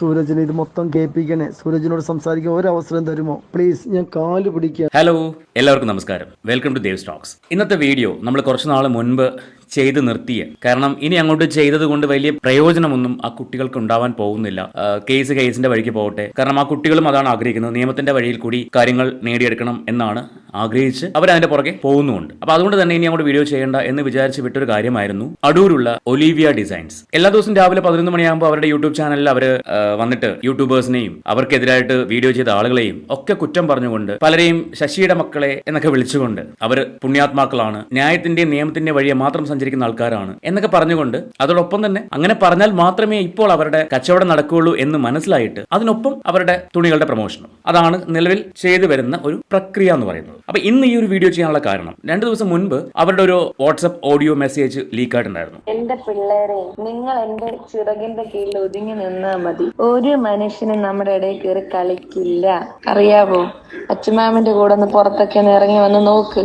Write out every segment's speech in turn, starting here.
സൂരജിന് ഇത് മൊത്തം കേൾപ്പിക്കണേ. സൂരജിനോട് സംസാരിക്കാൻ ഒരു അവസരം തരുമോ? പ്ലീസ് ഞാൻ കാൽ പിടിക്കാം. ഹലോ എല്ലാവർക്കും നമസ്കാരം. വെൽക്കം ടു ദേവ് സ്റ്റോക്സ് ഇന്നത്തെ വീഡിയോ നമ്മൾ കുറച്ച് നാൾ മുൻപ് ചെയ്ത് നിർത്തിയ. കാരണം ഇനി അങ്ങോട്ട് ചെയ്തത് കൊണ്ട് വലിയ പ്രയോജനമൊന്നും ആ കുട്ടികൾക്ക് ഉണ്ടാവാൻ പോകുന്നില്ല. കേസ് കേസിന്റെ വഴിക്ക് പോകട്ടെ. കാരണം ആ കുട്ടികളും അതാണ് ആഗ്രഹിക്കുന്നത്. നിയമത്തിന്റെ വഴിയിൽ കൂടി കാര്യങ്ങൾ നേടിയെടുക്കണം എന്നാണ് ആഗ്രഹിച്ച് അവർ അതിന്റെ പുറകെ പോകുന്നുമുണ്ട്. അപ്പൊ അതുകൊണ്ട് തന്നെ ഇനി അങ്ങോട്ട് വീഡിയോ ചെയ്യേണ്ട എന്ന് വിചാരിച്ച് വിട്ടൊരു കാര്യമായിരുന്നു അടൂരുള്ള ഒലീവിയ ഡിസൈൻസ്. എല്ലാ ദിവസവും രാവിലെ പതിനൊന്ന് മണിയാകുമ്പോൾ അവരുടെ യൂട്യൂബ് ചാനലിൽ അവർ വന്നിട്ട് യൂട്യൂബേഴ്സിനെയും അവർക്കെതിരായിട്ട് വീഡിയോ ചെയ്ത ആളുകളെയും ഒക്കെ കുറ്റം പറഞ്ഞുകൊണ്ട് പലരെയും ശശിയുടെ മക്കളെ എന്നൊക്കെ വിളിച്ചുകൊണ്ട് അവർ പുണ്യാത്മാക്കളാണ് ന്യായത്തിന്റെയും നിയമത്തിന്റെ വഴിയെ മാത്രം സഞ്ചരിക്കുന്ന ആൾക്കാരാണ് എന്നൊക്കെ പറഞ്ഞുകൊണ്ട് അതോടൊപ്പം തന്നെ അങ്ങനെ പറഞ്ഞാൽ മാത്രമേ ഇപ്പോൾ അവരുടെ കച്ചവടം നടക്കുകയുള്ളൂ എന്ന് മനസ്സിലായിട്ട് അതിനൊപ്പം അവരുടെ തുണികളുടെ പ്രൊമോഷനും. അതാണ് നിലവിൽ ചെയ്തു വരുന്ന ഒരു പ്രക്രിയ എന്ന് പറയുന്നത്. അപ്പൊ ഇന്ന് ഈ ഒരു വീഡിയോ ചെയ്യാനുള്ള കാരണം രണ്ടു ദിവസം മുൻപ് അവരുടെ ഒരു വാട്സപ്പ് ഓഡിയോ മെസ്സേജ് ലീക്ക് ആയിട്ടുണ്ടായിരുന്നു. എന്റെ പിള്ളേരെ നിങ്ങൾ എന്റെ ചിറകിന്റെ കീഴിൽ ഒതുങ്ങി നിന്നാ മതി. ഒരു മനുഷ്യനും നമ്മുടെ ഇടയിൽ കയറി കളിക്കില്ല. അറിയാവോ? അച്ചുമാമിന്റെ കൂടെ ഒന്ന് പുറത്തൊക്കെ ഒന്ന് ഇറങ്ങി വന്ന് നോക്ക്.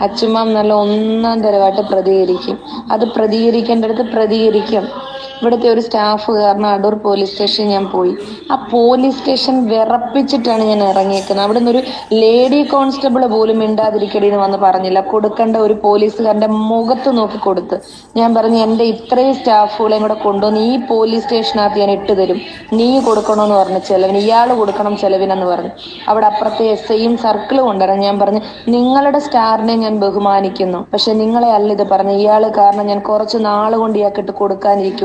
അച്ചുമാം നല്ല ഒന്നാം തരമായിട്ട് പ്രതികരിക്കും. അത് പ്രതികരിക്കേണ്ടടുത്ത് പ്രതികരിക്കും. ഇവിടുത്തെ ഒരു സ്റ്റാഫ് കാരണം അടൂർ പോലീസ് സ്റ്റേഷൻ ഞാൻ പോയി. ആ പോലീസ് സ്റ്റേഷൻ വിറപ്പിച്ചിട്ടാണ് ഞാൻ ഇറങ്ങിയേക്കുന്നത്. അവിടെ നിന്ന് ഒരു ലേഡി കോൺസ്റ്റബിൾ പോലും മിണ്ടാതിരിക്കടി എന്ന് വന്ന് പറഞ്ഞില്ല. കൊടുക്കേണ്ട ഒരു പോലീസുകാരന്റെ മുഖത്ത് നോക്കി കൊടുത്ത്. ഞാൻ പറഞ്ഞു എന്റെ ഇത്രയും സ്റ്റാഫുകളെയും കൂടെ കൊണ്ടുവന്ന് ഈ പോലീസ് സ്റ്റേഷനകത്ത് ഞാൻ ഇട്ട് തരും. നീ കൊടുക്കണമെന്ന് പറഞ്ഞു ചെലവിന് ഇയാൾ കൊടുക്കണം ചെലവിനെന്ന് പറഞ്ഞു. അവിടെ അപ്പുറത്തെ എസ് ഐയും സർക്കിളും ഉണ്ടായിരുന്നു. ഞാൻ പറഞ്ഞു നിങ്ങളുടെ സ്റ്റാറിനെ ഞാൻ ബഹുമാനിക്കുന്നു. പക്ഷെ നിങ്ങളെ അല്ല ഇത് പറഞ്ഞു ഇയാൾ കാരണം ഞാൻ കുറച്ച് നാൾ കൊണ്ട് ഇയാൾക്കിട്ട്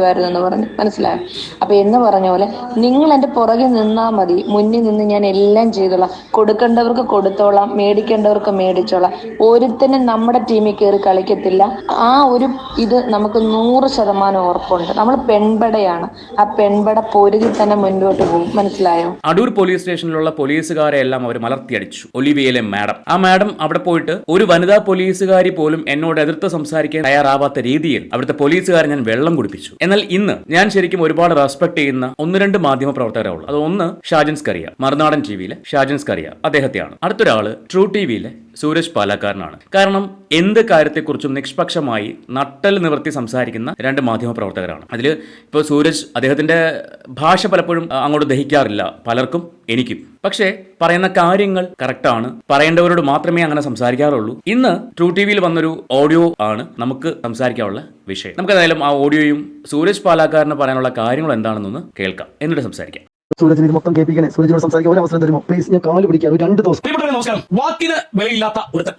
കൊടുക്കാനിരിക്കുമായിരുന്നു എന്ന് പറഞ്ഞു. മനസ്സിലായോ? അപ്പൊ എന്ന് പറഞ്ഞ പോലെ നിങ്ങൾ എന്റെ പുറകെ നിന്നാ മതി. മുന്നിൽ നിന്ന് ഞാൻ എല്ലാം ചെയ്തോളാം. കൊടുക്കേണ്ടവർക്ക് കൊടുത്തോളാം. മേടിക്കേണ്ടവർക്ക് മേടിച്ചോളാം. ഒരുത്തനും നമ്മുടെ ടീമിൽ കയറി കളിക്കത്തില്ല. ആ ഒരു ഇത് നമുക്ക് നൂറ് ശതമാനം ഉറപ്പുണ്ട്. നമ്മൾ പെൺപടയാണ്. ആ പെൺപട പൊരുതി തന്നെ മുന്നോട്ട് പോകും. മനസ്സിലായോ? അടൂർ പോലീസ് സ്റ്റേഷനിലുള്ള പോലീസുകാരെ എല്ലാം അവർ മലർത്തിയടിച്ചു. ഒലിവിയയിലെ മാഡം. ആ മാഡം അവിടെ പോയിട്ട് ഒരു വനിതാ പോലീസുകാരി പോലും എന്നോട് എതിർത്ത് സംസാരിക്കാൻ തയ്യാറാവാത്ത രീതിയിൽ അവിടുത്തെ പോലീസുകാരെ ഞാൻ വെള്ളം കുടിപ്പിച്ചു. എന്നാൽ ഇന്ന് ഞാൻ ശരിക്കും ഒരുപാട് റെസ്പെക്ട് ചെയ്യുന്ന ഒന്ന് രണ്ട് മാധ്യമ പ്രവർത്തകരെ ഉള്ളത്. അത് ഒന്ന് ഷാജൻസ് കറിയ മറുനാടൻ ടി വിയിലെ ഷാജൻസ് കറിയ അദ്ദേഹത്തെയാണ് അടുത്തൊരാൾ ട്രൂ ടി വിയിലെ സൂരജ് പാലക്കാരനാണ്. കാരണം എന്ത് കാര്യത്തെക്കുറിച്ചും നിഷ്പക്ഷമായി നട്ടൽ നിവർത്തി സംസാരിക്കുന്ന രണ്ട് മാധ്യമ പ്രവർത്തകരാണ്. അതിൽ ഇപ്പോൾ സൂരജ് അദ്ദേഹത്തിന്റെ ഭാഷ പലപ്പോഴും അങ്ങോട്ട് ദഹിക്കാറില്ല. പലർക്കും എനിക്കും. പക്ഷേ പറയുന്ന കാര്യങ്ങൾ കറക്റ്റാണ് പറയേണ്ടവരോട് മാത്രമേ അങ്ങനെ സംസാരിക്കാറുള്ളൂ. ഇന്ന് ട്രൂ ടി വിയിൽ വന്നൊരു ഓഡിയോ ആണ് നമുക്ക് സംസാരിക്കാനുള്ള വിഷയം. നമുക്ക് ഏതായാലും ആ ഓഡിയോയും സൂരജ് പാലാക്കാരന് പറയാനുള്ള കാര്യങ്ങൾ എന്താണെന്നൊന്ന് കേൾക്കാം. എന്നിട്ട് സംസാരിക്കാം. സൂരജിന് ഇത് മൊത്തം കേൾപ്പിക്കണേ. സൂരജിനോട് സംസാരിക്കാൻ ഒരു അവസരം തരുമോ? പ്ലീസ് ഞാൻ കാൽ പിടിക്കാൻ ഒരു രണ്ട് ദിവസം. നമസ്കാരം. വാക്കിന് വിലയില്ലാത്ത ഒരുത്തൻ.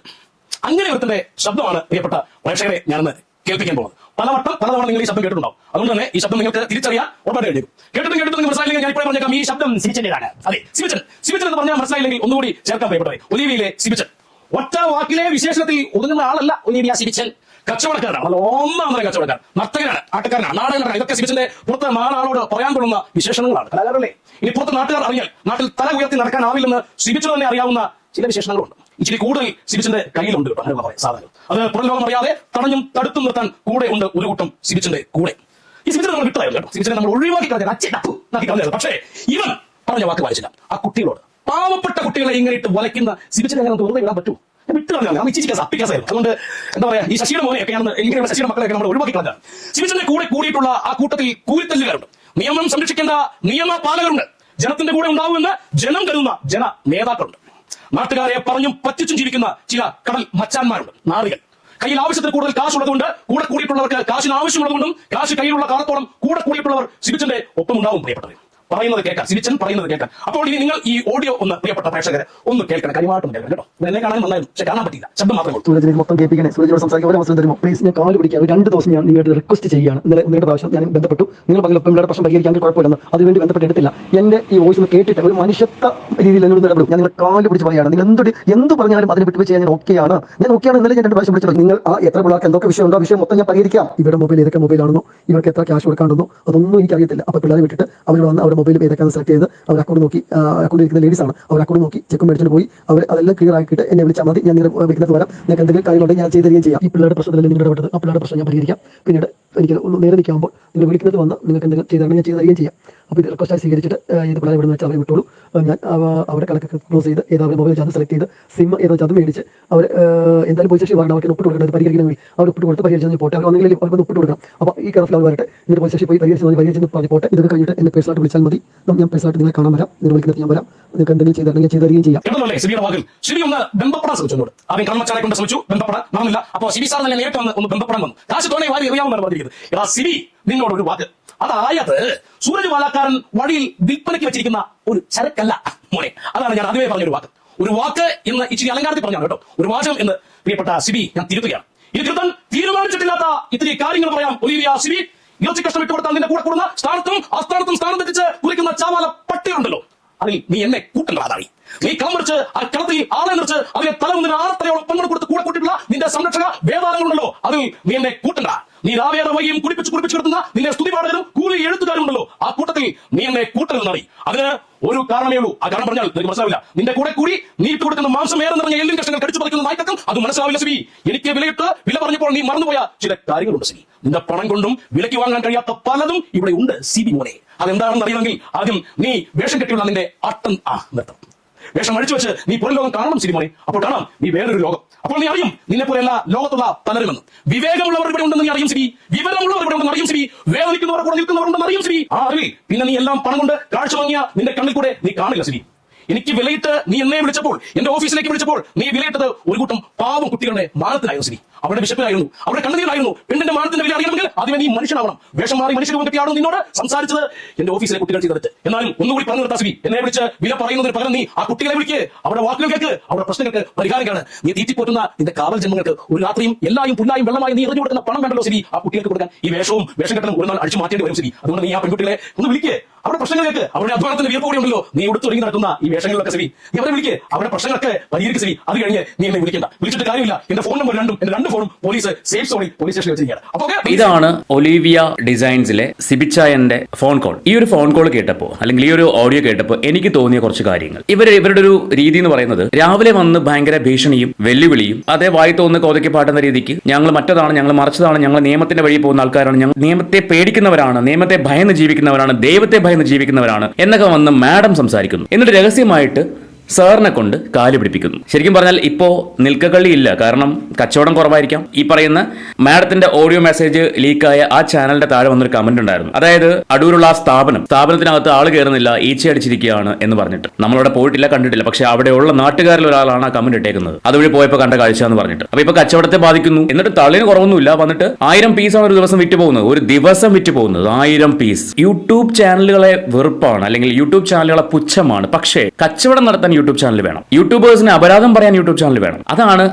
അങ്ങനെ ഒരുത്തന്റെ ശബ്ദമാണ് പ്രിയപ്പെട്ട പ്രേക്ഷകരെ ഞാൻ കേൾപ്പിക്കാൻ പോകുന്നത്. പലവട്ടം പലതവണ നിങ്ങൾ ഈ ശബ്ദം കേട്ടിട്ടുണ്ടാവും. അതുകൊണ്ട് തന്നെ ഈ ശബ്ദം നിങ്ങൾക്ക് തിരിച്ചറിയാൻ ഉറപ്പായിട്ട് കഴിയും. കേട്ടിട്ടും കേട്ടിട്ടും മനസ്സിലായില്ലെങ്കിൽ ഞാൻ ഇപ്പോഴേ പറഞ്ഞേക്കാം ഈ ശബ്ദം സിബിച്ചന്റേതാണ് അതെ സിബിച്ചൻ സിബിച്ചൻ എന്ന് പറഞ്ഞാൽ മനസ്സിലായില്ലെങ്കിൽ ഒന്നുകൂടി ചേർക്കാൻ പ്രിയപ്പെട്ടവരെ. ഒലിവിയിലെ സിബിച്ചൻ ഒറ്റ വാക്കിലെ വിശേഷത്തിൽ ഒതുങ്ങുന്ന ആളല്ല ഒലിവിയ സിബിച്ചൻ കച്ചവടക്കാരനാണ് നല്ല ഒന്നാം തരം കച്ചവടക്കാരൻ. നർത്തകനാണ് ആട്ടക്കാരനാണ് നാടകനാണ് ഇതൊക്കെ സിബിച്ചിന്റെ പുറത്ത് നാലാളോട് പറയാൻ കൊള്ളുന്ന വിശേഷണങ്ങളാണ്. കലാകാരല്ലേ ഇനി പുറത്ത് നാട്ടുകാർ അറിയാൻ നാട്ടിൽ തല ഉയർത്തി നടക്കാനാവില്ലെന്ന് സിബിച്ചു തന്നെ അറിയാവുന്ന ചില വിശേഷണങ്ങളുണ്ട്. ഇച്ചിരി കൂടുതൽ സിബിച്ചിന്റെ കയ്യിലുണ്ട് കേട്ടോ അങ്ങനെയുള്ള സാധനങ്ങൾ അത് പുറം ലോകം അറിയാതെ തടഞ്ഞും തടുത്തും നിർത്താൻ കൂടെ ഉണ്ട് ഒരു കൂട്ടം സിബിച്ചിന്റെ കൂടെ. ഈ സിബിച്ചിനെ നമ്മൾ വിട്ടതായിരുന്നു കേട്ടോ. സിബിച്ചിനെ നമ്മൾ ഒഴിവാക്കി കളഞ്ഞത് അച്ചടപ്പ് നാക്കി കളഞ്ഞത്. പക്ഷേ ഇവൻ പറഞ്ഞ വാക്ക് വായിച്ചില്ല. ആ കുട്ടികളോട്. പാവപ്പെട്ട കുട്ടികളെ ഇങ്ങനെ ഇട്ട് വലയ്ക്കുന്ന സിബിച്ചിനെ അങ്ങനെ വെറുതെ വിടാൻ പറ്റൂ വിട്ടു കളഞ്ഞാൽ നമ്മൾ ഇച്ചിരിക്കാൻ അപ്പിക്കാസായിരുന്നു അതുകൊണ്ട് എന്താ പറയാ ഈ ശശിയുടെ മോനെയൊക്കെയാണ് ഇങ്ങനെയുള്ള ശശിയുടെ മക്കളെയൊക്കെ നമ്മൾ ഒഴിവാക്കി കളഞ്ഞത് സിബിച്ചിന്റെ കൂടെ കൂടിയിട്ടുള്ള ആ കൂട്ടത്തിൽ കൂലിത്തല്ലുകാരുണ്ട്. നിയമം സംരക്ഷിക്കേണ്ട നിയമപാലകരുണ്ട്. ജനത്തിന്റെ കൂടെ ഉണ്ടാവുമെന്ന് ജനം കരുതുന്ന ജന നേതാക്കളുണ്ട്. നാട്ടുകാരെ പറഞ്ഞും പറ്റിച്ചും ജീവിക്കുന്ന ചില കടൽ മച്ചാന്മാരുണ്ട് നാറികൾ. കയ്യിൽ ആവശ്യത്തിൽ കൂടുതൽ കാശ് ഉള്ളതുകൊണ്ട് കൂടെ കൂടിയിട്ടുള്ളവർക്ക് കാശിന് ആവശ്യമുള്ളതുകൊണ്ടും കാശ് കയ്യിലുള്ള കാലത്തോളം കൂടെ കൂടിയിട്ടുള്ളവർ ശിവച്ചന്റെ ഒപ്പം ഉണ്ടാവും പ്രിയപ്പെട്ടവർ പറയുന്നത് കേൾക്കാം. സിബിച്ചൻ പറയുന്നത് കേൾക്കാം. അപ്പോൾ ഇനി നിങ്ങൾ ഈ ഓഡിയോ ഒന്ന് പ്രിയപ്പെട്ട പ്രേക്ഷകരെ ഒന്ന് കേൾക്കണം. കാര്യമായിട്ടും കേൾക്കണം കേട്ടോ. എന്നെ കാണാൻ നന്നായിരുന്നു. പക്ഷെ കാണാൻ പറ്റില്ല ശബ്ദം മാത്രമേ സൂരജിന് മൊത്തം കേൾപ്പിക്കണേ. സൂരജിനോട് സംസാരിക്കാൻ ഒരു അവസരം തരുമോ? പ്ലീസ് ഞാൻ കാൽ പിടിക്കുക രണ്ട് ദിവസം ഞാൻ നിങ്ങളുടെ റിക്വസ്റ്റ് ചെയ്യുകയാണ്. ഇന്നലെ നിങ്ങളുടെ പ്രാവശ്യം ഞാൻ ബന്ധപ്പെട്ടു. നിങ്ങൾ പറഞ്ഞ പെമ്പിളുടെ പ്രശ്നം പരിഹരിക്കാൻ കുഴപ്പമില്ലെന്ന് അതിനുവേണ്ടി ബന്ധപ്പെട്ട് എടുത്തില്ല. എന്റെ ഈ വോയിസ് ഒന്ന് കേട്ടിട്ട് ഒരു മനുഷ്യത്വ രീതിയിൽ എന്നോട് ഇടപെടും. ഞാൻ നിങ്ങളെ കാൽ പിടിച്ച് പറയുകയാണ്. നിങ്ങൾ എന്തൊരു എന്ത് പറഞ്ഞാലും അതിനെ വിട്ട് വെച്ച് ഞാൻ ഓക്കെയാണ്. ഞാൻ ഓക്കെയാണ്. ഇന്നലെ ഞാൻ രണ്ട് പ്രാവശ്യം വിളിച്ചത്. നിങ്ങൾ ആ എത്ര പിള്ളേർക്ക് എന്തൊക്കെ വിഷയം ഉണ്ടോ വിഷയം മൊത്തം ഞാൻ പരിഹരിക്കാം. ഇവരുടെ മൊബൈൽ ഏതൊക്കെ മൊബൈലാണെന്നോ ഇവർക്ക് എത്ര ക്യാഷ് കൊടുക്കാണ്ടെന്നോ? അതൊന്നും എനിക്ക് അറിയത്തില്ല അപ്പോൾ പിള്ളേരെ വിട്ടിട്ട് അവർ വന്ന് അവരുടെ മൊബൈൽ ഏതൊക്കെയാണ് സെലക്ട് ചെയ്ത് അവർ അക്കൗണ്ട് നോക്കി അക്കൗണ്ട് ഇരിക്കുന്ന ലേഡീസ് ആണ്. അവർ അക്കൗണ്ട് നോക്കി ചെക്കും മേടിച്ചിട്ട് പോയി അവർ അതെല്ലാം ക്ലിയർ ആക്കിയിട്ട് എന്നെ വിളിച്ചാൽ മതി ഞാൻ നിങ്ങളുടെ വെക്കുന്നത് വരാം നിങ്ങൾക്ക് എന്തെങ്കിലും കാര്യങ്ങളുണ്ടെങ്കിൽ ഞാൻ ചെയ്ത് തരികയും ചെയ്യാം. ഈ പിള്ളേരുടെ പ്രശ്നത്തിൽ നിങ്ങളുടെ ഇടപെട്ടത് ആ പിള്ളേരുടെ പ്രശ്നം ഞാൻ പരിഹരിക്കാം. പിന്നീട് എനിക്ക് ഒന്ന് നേരെ നിൽക്കുമ്പോൾ നിങ്ങൾ വിളിക്കുന്നത് വന്ന് നിങ്ങൾക്ക് എന്തെങ്കിലും ചെയ്താൽ ഞാൻ ചെയ്ത് തരികയും ചെയ്യാം. അപ്പോൾ ഇത് റിക്വസ്റ്റായി സ്വീകരിച്ചിട്ട് ഇത് പിള്ളേരെ ഇവിടെ വെച്ചാൽ അവർ വിട്ടോളൂ. ഞാൻ അവരുടെ കണക്ക് ക്ലോസ് ചെയ്ത് ഏതാ മൊബൈൽ ചാർജ് സെലക്ട് ചെയ്ത് സിം ഏതാ ചാർജ് മേടിച്ച് അവർ എന്തായാലും പോയി ശേഷം വരണം അവർക്ക് ഒപ്പിട്ട് കൊടുക്കണം പരിഹരിക്കണമെങ്കിൽ പരിഹരിക്കണം അവർ ഒപ്പിട്ട് കൊടുത്ത് പരിഹരിച്ചു പോട്ടെ. അവർ ഒന്നെങ്കിലും അവർക്ക് ഒപ്പിട്ട് കൊടുക്കണം. അപ്പോൾ ഈ കറഫിൽ അവർ വരട്ടെ. എന്നിട്ട് പോയി ശേഷം പോയി പരിഹരിച്ചു പരിഹരിച്ചു പോട്ടെ. ഇതൊക്കെ കഴിഞ്ഞിട്ട് എന്നെ പേഴ്സണായിട്ട് വിളിച്ചാൽ മതി. ഞാൻ പേഴ്സണായിട്ട് നിങ്ങളെ കാണാൻ വരാം. നിങ്ങൾ ഞാൻ വരാം. നിങ്ങൾക്ക് എന്തെങ്കിലും ചെയ്തിട്ടുണ്ടെങ്കിൽ ചെയ്ത് തരികയും ചെയ്യാം. കേട്ടതല്ലേ സിബിയുടെ വാക്കിൽ സിബി ഒന്ന് ബന്ധപ്പെടാൻ ശ്രമിച്ചു എന്നോട്. ആദ്യം കൺമച്ചാനെ കൊണ്ട് ശ്രമിച്ചു ബന്ധപ്പെടാൻ നടന്നില്ല അപ്പോൾ സിബി സാർ തന്നെ നേരിട്ട് വന്ന് ഒന്ന് ബന്ധപ്പെടാൻ വന്നു. കാശ് തോനെ വാരി എറിയാമെന്നാണ് പറഞ്ഞിരിക്കുന്നത് എടാ സിബി നിന്നോട് ഒരു വാക്ക്. അതായത് സൂരജ് വാലാക്കാരൻ വഴിയിൽ വിൽപ്പനയ്ക്ക് വെച്ചിരിക്കുന്ന ഒരു ചരക്കല്ല മോനെ. അതാണ് ഞാൻ ആദ്യമേ പറഞ്ഞൊരു വാക്ക്. ഒരു വാക്ക് എന്ന് ഇച്ചിരി അലങ്കാരത്തിൽ പറഞ്ഞാണ് കേട്ടോ. ഒരു വാചകം എന്ന് പ്രിയപ്പെട്ട സിബി ഞാൻ തിരുത്തുകയാണ്. ഇത് തിരുത്തൻ തീരുമാനിച്ചിട്ടില്ലാത്ത ഇത്തിരി കാര്യങ്ങൾ പറയാം ഒലിവിയ സിബി. ഇറച്ചി കഷ്ടം ഇട്ടുകൊടുത്താൽ നിന്റെ കൂടെ കൂടുന്ന സ്ഥാനത്തും അസ്ഥാനത്തും സ്ഥാനം തെറ്റിച്ച് കുറിക്കുന്ന ചാവാല പട്ടിയുണ്ടല്ലോ. അതിൽ നീ എന്നെ കൂട്ടണ്ടാതായി നീ കളമറിച്ച് ആ കളത്തിൽ ആളെ നിറച്ച് അതിനെ തലമുന്നിന് ആറത്തരയോളം പങ്കെടു കൊടുത്ത് കൂടെ കൂട്ടിയിട്ടുള്ള നിന്റെ സംരക്ഷക വേദാനങ്ങളുണ്ടല്ലോ അതിൽ നീ എന്നെ കൂട്ടണ്ട. നീ രാവേറെ വൈകിയും കുടിപ്പിച്ച് കുടിപ്പിച്ച് കിടത്തുന്ന നിന്റെ സ്തുതിപാടകരും കൂലി എഴുത്തുകാരുണ്ടല്ലോ ആ കൂട്ടത്തിൽ നീ എന്നെ കൂട്ടരുതെന്നാണ് അതിന് ഒരു കാരണമേ ഉള്ളൂ. ആ കാരണം പറഞ്ഞാൽ നിനക്ക് മനസ്സിലാവില്ല. നിന്റെ കൂടെ കൂടി നീ ഇട്ട് കൊടുക്കുന്ന മാംസം ഏറെ നിറഞ്ഞ എല്ലിൻ കഷ്ണങ്ങൾ കടിച്ചു പറിക്കുന്ന നായ്ക്കക്കും അത് മനസ്സിലാവില്ല സിബി. എനിക്ക് വിലയിട്ട് വില പറഞ്ഞപ്പോൾ നീ മറന്നുപോയ ചില കാര്യങ്ങളുണ്ട് സിബി. നിന്റെ പണം കൊണ്ടും വിലയ്ക്ക് വാങ്ങാൻ കഴിയാത്ത പലതും ഇവിടെ ഉണ്ട് സിബി മോനെ. അതെന്താണെന്ന് അറിയണമെങ്കിൽ ആദ്യം നീ വേഷം കെട്ടിയുള്ള നിന്റെ അട്ടം ആ നിർത്തം. വേഷം അഴിച്ചു വെച്ച് നീ പുറം ലോകം കാണണം സിനിമോനെ അപ്പോൾ കാണാം നീ വേറൊരു ലോകം. അപ്പോൾ നീ അറിയും നിന്നെ പോലെയല്ല ലോകത്തുള്ള പലരുമെന്ന്. വിവേകമുള്ളവർ ഇവിടെ ഉണ്ടെന്ന് നീ അറിയും സിബി വിവരമുള്ളവർ ഇവിടെ ഉണ്ടെന്ന് അറിയും സിബി വേദനിക്കുന്നവർ കൂടെ നിൽക്കുന്നവർ ഉണ്ടെന്ന് അറിയും സിബി ആ അറിവിൽ പിന്നെ നീ എല്ലാം പണം കൊണ്ട് കാഴ്ച വാങ്ങിയ നിന്റെ കണ്ണിൽ കൂടെ നീ കാണില്ല സിബി എനിക്ക് വിലയിട്ട് നീ എന്നെ വിളിച്ചപ്പോൾ എന്റെ ഓഫീസിലേക്ക് വിളിച്ചപ്പോൾ നീ വിലയിട്ടത് ഒരു കൂട്ടം പാവം കുട്ടികളുടെ മാനത്തിലായിരുന്നു സിബി അവരുടെ വിശപ്പിലായിരുന്നു അവരുടെ കണ്ണുനീരായിരുന്നു പെണ്ണിന്റെ മാനത്തിന്റെ വില അറിയണമെങ്കിൽ ആദ്യമേ നീ മനുഷ്യനാവണം. വേഷം മാറി മനുഷ്യരൂപം കെട്ടിയാണോ നിന്നോട് സംസാരിച്ചത്? എന്റെ ഓഫീസിലെ കുട്ടികൾ ചെയ്തിട്ട് എന്നാലും ഒന്നുകൂടി പറഞ്ഞു നിർത്താ എന്നെ വിളിച്ച് വില പറയുന്നതിന് പകരം നീ ആ കുട്ടികളെ വിളിക്ക്. അവരുടെ വാക്കുകൾ കേൾക്ക്. അവരുടെ പ്രശ്നങ്ങൾക്ക് പരിഹാരം കാണുക നീ തീറ്റിപ്പോറ്റുന്ന നിന്റെ കാവൽ ജന്മങ്ങൾക്ക് ഒരു രാത്രിയും എല്ലായും പുല്ലായും വെള്ളമായി നീ എറിഞ്ഞു കൊടുക്കുന്ന പണം കണ്ടല്ലോ ശരി ആ കുട്ടികൾക്ക് കൊടുക്കാൻ ഈ വേഷവും വേഷം കെട്ടണം ഒരു നാൾ അടിച്ചു മാറ്റേണ്ടി വരും ശരി അതുകൊണ്ട് നീ ആ പെൺകുട്ടികളെ ഒന്ന് വിളിക്ക്. അവരുടെ പ്രശ്നങ്ങൾ കേൾക്ക് അവരുടെ അധ്വാനത്തിന്റെ വീർപ്പ് കൂടി ഉണ്ടല്ലോ. നീ ഉടുത്തൊരുങ്ങി നടക്കുന്ന ഈ വേഷങ്ങളിലൊക്കെ സെവി. നീ അവരെ വിളിക്ക്. അവരുടെ പ്രശ്നങ്ങളൊക്കെ പരിഹരിക്കുക സെവി. അത് കഴിഞ്ഞ് നീ എന്നെ വിളിക്കണ്ട. വിളിച്ചിട്ട് കാര്യമില്ല. എന്റെ ഫോൺ നമ്പർ രണ്ടും എന്റെ രണ്ട് ഫോണും പോലീസ് സേഫ് സോണി പോലീസ് സ്റ്റേഷനിൽ വെച്ചിരിക്കുകയാണ്. അപ്പൊ ഇതാണ് ഒലീവിയ ഡിസൈൻസിലെ സിബിച്ചായന്റെ ഫോൺ കോൾ ഈ ഒരു ഫോൺ കോൾ കേട്ടപ്പോൾ അല്ലെങ്കിൽ ഈ ഒരു ഓഡിയോ കേട്ടപ്പോൾ എനിക്ക് തോന്നിയ കുറച്ച് കാര്യങ്ങൾ. ഇവർ ഇവരുടെ ഒരു രീതി എന്ന് പറയുന്നത് രാവിലെ വന്ന് ഭയങ്കര ഭീഷണിയും വെല്ലുവിളിയും അതേ വായി തോന്നുന്ന കോതയ്ക്ക് പാട്ടുന്ന രീതിക്ക് ഞങ്ങൾ മറ്റതാണ് ഞങ്ങൾ മറിച്ചതാണ് ഞങ്ങൾ നിയമത്തിന്റെ വഴി പോകുന്ന ആൾക്കാരാണ് ഞങ്ങൾ നിയമത്തെ പേടിക്കുന്നവരാണ് നിയമത്തെ ഭയന്ന് ജീവിക്കുന്നവരാണ് ദൈവത്തെ ഭയന്ന് ജീവിക്കുന്നവരാണ്. എന്നൊക്കെ വന്ന് മാഡം സംസാരിക്കുന്നു. എന്നിട്ട് രഹസ്യമായിട്ട് സാറിനെ കൊണ്ട് കാൽ പിടിപ്പിക്കുന്നു. ശരിക്കും പറഞ്ഞാൽ ഇപ്പോൾ നിൽക്കക്കള്ളി ഇല്ല കാരണം കച്ചവടം കുറവായിരിക്കാം. ഈ പറയുന്ന മാഡത്തിന്റെ ഓഡിയോ മെസ്സേജ് ലീക്കായ ആ ചാനലിന്റെ താഴെ വന്നൊരു കമന്റ് ഉണ്ടായിരുന്നു. അതായത് അടൂരുള്ള ആ സ്ഥാപനം സ്ഥാപനത്തിനകത്ത് ആൾ കയറുന്നില്ല ഈച്ച അടിച്ചിരിക്കുകയാണ് എന്ന് പറഞ്ഞിട്ട്. നമ്മളവിടെ പോയിട്ടില്ല കണ്ടിട്ടില്ല. പക്ഷെ അവിടെയുള്ള നാട്ടുകാരിൽ ഒരാളാണ് ആ കമന്റ് ഇട്ടേക്കുന്നത്. അതുവഴി പോയപ്പോൾ കണ്ട കാഴ്ച എന്ന് പറഞ്ഞിട്ട്. അപ്പൊ ഇപ്പൊ കച്ചവടത്തെ ബാധിക്കുന്നു. എന്നിട്ട് തള്ളിന് കുറവൊന്നുമില്ല. വന്നിട്ട് ആയിരം പീസാണ് ഒരു ദിവസം വിറ്റ് പോകുന്നത്. ഒരു ദിവസം വിറ്റ് പോകുന്നത് ആയിരം പീസ് യൂട്യൂബ് ചാനലുകളെ വെറുപ്പാണ്. അല്ലെങ്കിൽ യൂട്യൂബ് ചാനലുകളെ പുച്ഛമാണ്. പക്ഷേ കച്ചവടം നടത്താൻ യൂട്യൂബ് ചാനൽ വേണം. യൂട്യൂബേഴ്സിന് അപരാധം പറയാൻ യൂട്യൂബ് ചാനൽ വേണം. അതാണ്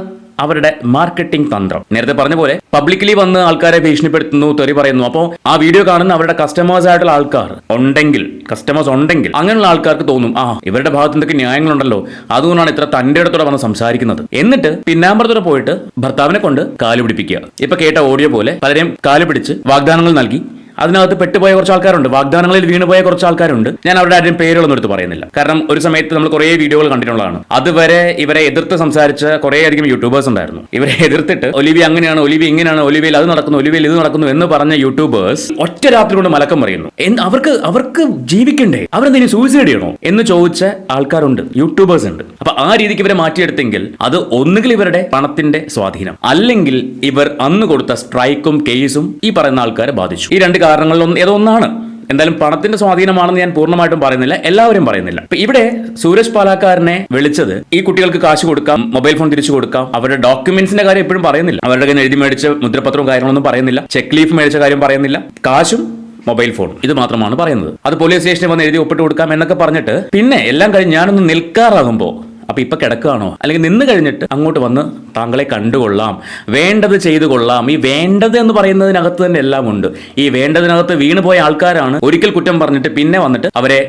അവരുടെ മാർക്കറ്റിംഗ് തന്ത്രം. നേരത്തെ പറഞ്ഞ പോലെ പബ്ലിക്കലി വന്ന് ആൾക്കാരെ ഭീഷണിപ്പെടുത്തുന്നു തെറി പറയുന്നു. അപ്പോൾ ആ വീഡിയോ കാണുന്ന അവരുടെ കസ്റ്റമേഴ്സ് ആയിട്ടുള്ള ആൾക്കാർ ഉണ്ടെങ്കിൽ കസ്റ്റമേഴ്സ് ഉണ്ടെങ്കിൽ അങ്ങനെയുള്ള ആൾക്കാർക്ക് തോന്നും ആ ഇവരുടെ ഭാഗത്ത് എന്തൊക്കെ ന്യായങ്ങളുണ്ടല്ലോ. അതുകൊണ്ടാണ് ഇത്ര തന്റെ അടുത്തോടെ വന്ന് സംസാരിക്കുന്നത്. എന്നിട്ട് പിന്നാമ്പറത്തോടെ പോയിട്ട് ഭർത്താവിനെ കൊണ്ട് കാൽ പിടിപ്പിക്കുക. ഇപ്പൊ കേട്ട ഓഡിയോ പോലെ പലരെയും കാലുപിടിച്ച് വാഗ്ദാനങ്ങൾ നൽകി. അതിനകത്ത് പെട്ടുപോയ കുറച്ച് ആൾക്കാരുണ്ട് വാഗ്ദാനങ്ങളിൽ വീണുപോയ കുറച്ച് ആൾക്കാരുണ്ട് ഞാൻ അവരുടെ ആരും പേരുകളൊന്നും എടുത്ത് പറയുന്നില്ല. കാരണം ഒരു സമയത്ത് നമ്മൾ കുറേ വീഡിയോകൾ കണ്ടിട്ടുള്ളതാണ്. അതുവരെ ഇവരെ എതിർത്ത് സംസാരിച്ച കുറേ അധികം യൂട്യൂബേഴ്സ് ഉണ്ടായിരുന്നു. ഇവരെ എതിർത്തിട്ട് ഒലിവി അങ്ങനെയാണ് ഒലിവി ഇങ്ങനെയാണ് ഒലിവിയിൽ അത് നടക്കുന്നു ഒലിവിയിൽ ഇത് നടക്കുന്നു എന്ന് പറഞ്ഞ യൂട്യൂബേഴ്സ് ഒറ്റ രാത്രി കൊണ്ട് മലക്കം പറയുന്നു അവർക്ക് അവർക്ക് ജീവിക്കണ്ടേ? അവരെന്തെങ്കിലും സൂയിസൈഡ് ചെയ്യണോ? എന്ന് ചോദിച്ച ആൾക്കാരുണ്ട്. യൂട്യൂബേഴ്സ് ഉണ്ട്. അപ്പൊ ആ രീതിക്ക് ഇവരെ മാറ്റിയെടുത്തെങ്കിൽ അത് ഒന്നുകിൽ ഇവരുടെ പണത്തിന്റെ സ്വാധീനം. അല്ലെങ്കിൽ ഇവർ അന്ന് കൊടുത്ത സ്ട്രൈക്കും കേസും ഈ പറയുന്ന ആൾക്കാരെ ബാധിച്ചു. ഈ രണ്ട് കാരണങ്ങളിൽ ഒന്ന് ഏതോ ഒന്നാണ് എന്തായാലും പണത്തിന്റെ സ്വാധീനമാണെന്ന് ഞാൻ പൂർണമായിട്ടും പറയുന്നില്ല എല്ലാവരും പറയുന്നില്ല. ഇവിടെ സൂരജ് പാലാക്കാരനെ വിളിച്ചത് ഈ കുട്ടികൾക്ക് കാശ് കൊടുക്കാം മൊബൈൽ ഫോൺ തിരിച്ചു കൊടുക്കാം അവരുടെ ഡോക്യുമെന്റ്സിന്റെ കാര്യം എപ്പോഴും പറയുന്നില്ല. അവരുടെ കയ്യിൽ എഴുതി മേടിച്ച മുദ്രപത്രവും കാര്യങ്ങളൊന്നും പറയുന്നില്ല ചെക്ക് ലീഫ് മേടിച്ച കാര്യം പറയുന്നില്ല കാശും മൊബൈൽ ഫോൺ ഇത് മാത്രമാണ് പറയുന്നത്. അത് പോലീസ് സ്റ്റേഷനിൽ വന്ന് എഴുതി ഒപ്പിട്ട് കൊടുക്കാം എന്നൊക്കെ പറഞ്ഞിട്ട് പിന്നെ എല്ലാം കഴിഞ്ഞ് ഞാനൊന്ന് നിൽക്കാറാകുമ്പോൾ അപ്പൊ ഇപ്പം കിടക്കുകയാണോ? അല്ലെങ്കിൽ നിന്ന് കഴിഞ്ഞിട്ട് അങ്ങോട്ട് വന്ന് താങ്കളെ കണ്ടുകൊള്ളാം. വേണ്ടത് ചെയ്തു കൊള്ളാം. ഈ വേണ്ടത് എന്ന് പറയുന്നതിനകത്ത് തന്നെ എല്ലാം ഉണ്ട് ഈ വേണ്ടതിനകത്ത് വീണുപോയ ആൾക്കാരാണ് ഒരിക്കൽ കുറ്റം പറഞ്ഞിട്ട് പിന്നെ വന്നിട്ട് അവരെ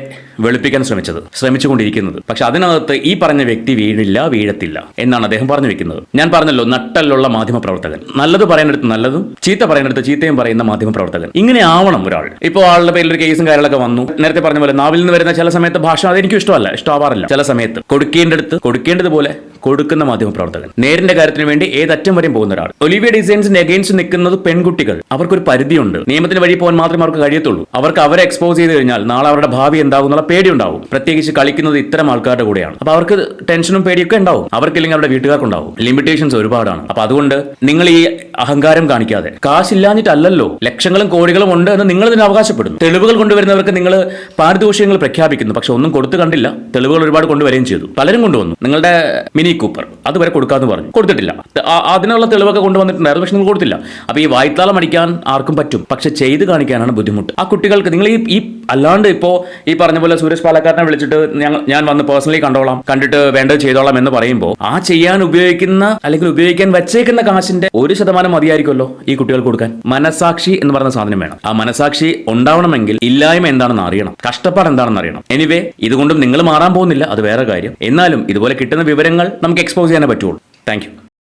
വെളുപ്പിക്കാൻ ശ്രമിച്ചത് ശ്രമിച്ചുകൊണ്ടിരിക്കുന്നത്. പക്ഷെ അതിനകത്ത് ഈ പറഞ്ഞ വ്യക്തി വീഴില്ല വീഴത്തില്ല എന്നാണ് അദ്ദേഹം പറഞ്ഞു വെക്കുന്നത്. ഞാൻ പറഞ്ഞല്ലോ നട്ടല്ലുള്ള മാധ്യമ പ്രവർത്തകൻ നല്ലത് പറയുന്നിടത്ത് നല്ലതും ചീത്ത പറയുന്നിടത്ത് ചീത്തയും പറയുന്ന മാധ്യമ പ്രവർത്തകൻ ഇങ്ങനെ ആവണം ഒരാൾ. ഇപ്പോൾ ആളുടെ പേരിൽ ഒരു കേസും കാര്യങ്ങളൊക്കെ വന്നു. നേരത്തെ പറഞ്ഞ പോലെ നാവിൽ നിന്ന് വരുന്ന ചില സമയത്ത് ഭാഷ അതെനിക്കും ഇഷ്ടമല്ല ഇഷ്ടമാവാറില്ല ചില സമയത്ത് കൊടുക്കേണ്ടടുത്ത് കൊടുക്കേണ്ടതുപോലെ കൊടുക്കുന്ന മാധ്യമ പ്രവർത്തകൻ നേരിന്റെ കാര്യത്തിന് വേണ്ടി ഏതറ്റം വരെയും പോകുന്ന ഒരാൾ. ഒലിവിയ ഡിസൈൻസിന്റെ അഗേൻസ്റ്റ് നിൽക്കുന്നത് പെൺകുട്ടികൾ. അവർക്കൊരു പരിധിയുണ്ട്. നിയമത്തിന് വഴി പോകാൻ മാത്രമേ അവർക്ക് കഴിയത്തുള്ളൂ. അവർക്ക് അവരെ എക്സ്പോസ് ചെയ്ത് കഴിഞ്ഞാൽ നാളെ അവരുടെ ഭാവി എന്താകും എന്നുള്ള പേടി ഉണ്ടാവും പ്രത്യേകിച്ച് കളിക്കുന്നത് ഇത്തരം ആൾക്കാരുടെ കൂടെയാണ്. അപ്പൊ അവർക്ക് ടെൻഷനും പേടിയൊക്കെ ഉണ്ടാവും. അവർക്കില്ലെങ്കിൽ അവരുടെ വീട്ടുകാർക്കുണ്ടാവും. ലിമിറ്റേഷൻസ് ഒരുപാടാണ്. അപ്പൊ അതുകൊണ്ട് നിങ്ങൾ ഈ അഹങ്കാരം കാണിക്കാതെ കാശില്ലാഞ്ഞിട്ടല്ലല്ലോ ലക്ഷങ്ങളും കോടികളും ഉണ്ട് എന്ന് നിങ്ങൾ ഇതിന് അവകാശപ്പെടുന്നു. തെളിവുകൾ കൊണ്ടുവരുന്നവർക്ക് നിങ്ങൾ പാരിതോഷികങ്ങൾ പ്രഖ്യാപിക്കുന്നു. പക്ഷെ ഒന്നും കൊടുത്തു കണ്ടില്ല. തെളിവുകൾ ഒരുപാട് കൊണ്ടുവരികയും ചെയ്തു. പലരും കൊണ്ടുവന്നു. നിങ്ങളുടെ മിനി കൂപ്പർ അതുവരെ കൊടുക്കാന്ന് പറഞ്ഞു. കൊടുത്തിട്ടില്ല. അതിനുള്ള തെളിവൊക്കെ കൊണ്ടുവന്നിട്ടുണ്ടായിരുന്നു. പക്ഷെ നിങ്ങൾ കൊടുത്തില്ല. അപ്പൊ ഈ വായ്ത്താളം അടിക്കാൻ ആർക്കും പറ്റും. പക്ഷെ ചെയ്ത് കാണിക്കാനാണ് ബുദ്ധിമുട്ട്. ആ കുട്ടികൾക്ക് നിങ്ങൾ ഈ അല്ലാണ്ട് ഇപ്പോ ഈ പറഞ്ഞ പോലെ സുരേഷ് പാലക്കാരനെ വിളിച്ചിട്ട് ഞാൻ വന്ന് പേഴ്സണലി കണ്ടോളാം. കണ്ടിട്ട് വേണ്ടത് ചെയ്തോളാം എന്ന് പറയുമ്പോൾ ആ ചെയ്യാൻ ഉപയോഗിക്കുന്ന അല്ലെങ്കിൽ ഉപയോഗിക്കാൻ വെച്ചേക്കുന്ന കാശിന്റെ ഒരു ശതമാനം മതിയായിരിക്കുമല്ലോ ഈ കുട്ടികൾക്ക് കൊടുക്കാൻ. മനസാക്ഷി എന്ന് പറയുന്ന സാധനം വേണം. ആ മനസാക്ഷി ഉണ്ടാവണമെങ്കിൽ ഇല്ലായ്മ എന്താണെന്ന് അറിയണം. കഷ്ടപ്പാട് എന്താണെന്ന് അറിയണം. എനിവേ ഇതുകൊണ്ടും നിങ്ങൾ മാറാൻ പോകുന്നില്ല. അത് വേറെ കാര്യം. എന്നാലും ഇതുപോലെ കിട്ടുന്ന വിവരങ്ങൾ നമുക്ക് എക്സ്പോസ് ചെയ്യാനേ പറ്റുള്ളൂ. താങ്ക്